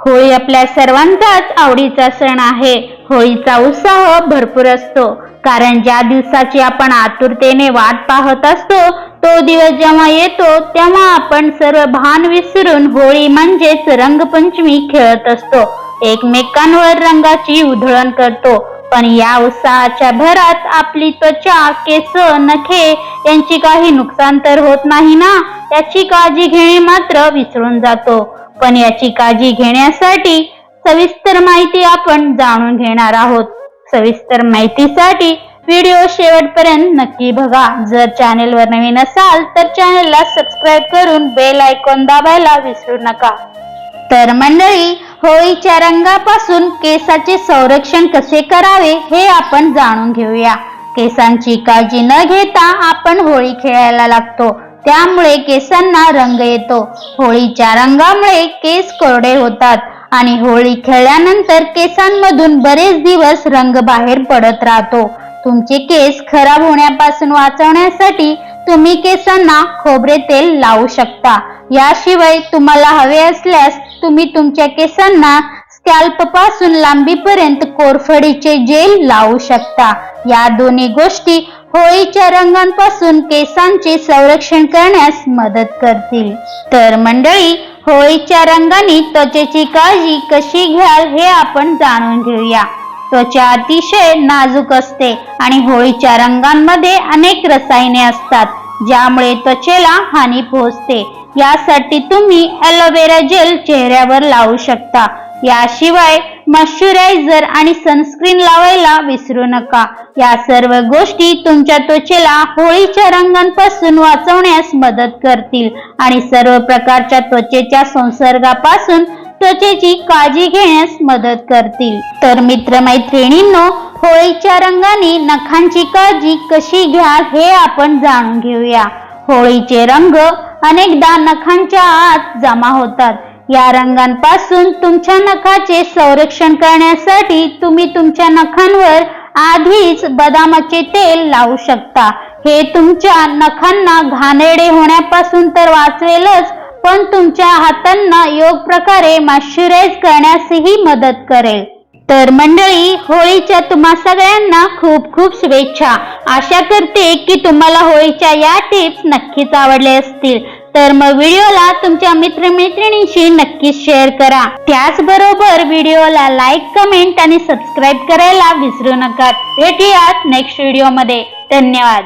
होळी आपल्या सर्वांचाच आवडीचा सण आहे. होळीचा उत्साह भरपूर असतो. कारण ज्या दिवसाची आपण आतुरतेने वाट पाहत असतो तो दिवस जेव्हा येतो तेव्हा आपण सर्व भान विसरून होळी म्हणजेच रंगपंचमी खेळत असतो. एकमेकांवर रंगाची उधळण करतो. पण या उत्साहाच्या भरात आपली त्वचा केस नखे यांची काही नुकसान तर होत नाही ना? याची काळजी घेणे मात्र विसरून जातो. पण याची काळजी घेण्यासाठी सविस्तर माहिती आपण जाणून घेणार आहोत. सविस्तर माहितीसाठी व्हिडिओ शेवटपर्यंत नक्की बघा. जर चॅनेलवर नवीन असाल तर चॅनेलला सबस्क्राईब करून बेल आयकॉन दाबायला विसरू नका. तर मंडळी होळीच्या रंगापासून केसाचे संरक्षण कसे करावे हे आपण जाणून घेऊया. केसांची काळजी न घेता आपण होळी खेळायला लागतो. त्यामुळे केसांना रंग येतो. होळीच्या रंगामुळे केस कोरडे होतात आणि होळी खेळल्यानंतर केसांमधून बरेच दिवस रंग बाहेर पडत राहतो. तुमचे केस खराब होण्यापासून वाचवण्यासाठी तुम्ही केसांना खोबरे तेल लावू शकता. याशिवाय तुम्हाला हवे असल्यास तुम्ही तुमच्या केसांना स्कॅल्पपासून लांबीपर्यंत कोरफडीचे जेल लावू शकता. या दोन्ही गोष्टी होळीच्या रंगांपासून केसांचे संरक्षण करण्यास मदत करतील. तर मंडळी होळीच्या रंगाने त्वचेची काळजी कशी घ्याल हे आपण जाणून घेऊया. त्वचा अतिशय नाजूक असते आणि होळीच्या रंगांमध्ये अनेक रसायने असतात ज्यामुळे त्वचेला हानी पोहोचते. यासाठी तुम्ही ॲलोवेरा जेल चेहऱ्यावर लावू शकता. याशिवाय मॉइश्चरायझर आणि सनस्क्रीन लावायला विसरू नका. या सर्व गोष्टी तुमच्या त्वचेला होळीच्या रंगांपासून वाचवण्यास मदत करतील. आणि सर्व प्रकारच्या त्वचेच्या संसर्गापासून त्वचेची काळजी घेण्यास मदत करतील. तर मित्रमैत्रिणींनो होळीच्या रंगाने नखांची काळजी कशी घ्याल हे आपण जाणून घेऊया. होळीचे रंग अनेकदा नखांच्या आत जमा होतात. या रंगांपासून तुमच्या नखाचे संरक्षण करण्यासाठी तुम्ही तुमच्या नखांवर आधीच बदामाचे तेल लावू शकता. हे तुमच्या नखांना घाणेरडे होण्यापासून तर वाचवेलच पण तुमच्या हातांना योग प्रकारे मॉइश्चराईज करण्यासही मदत करेल. तर मंडळी होळीच्या तुम्हा सगळ्यांना खूप खूप शुभेच्छा. आशा करते की तुम्हाला होळीच्या या टिप्स नक्कीच आवडले असतील. तर मग व्हिडिओला तुमच्या मित्रमैत्रिणींशी नक्कीच शेअर करा. त्याचबरोबर व्हिडिओला लाईक कमेंट आणि सबस्क्राईब करायला विसरू नका. भेटूयात नेक्स्ट व्हिडिओमध्ये धन्यवाद.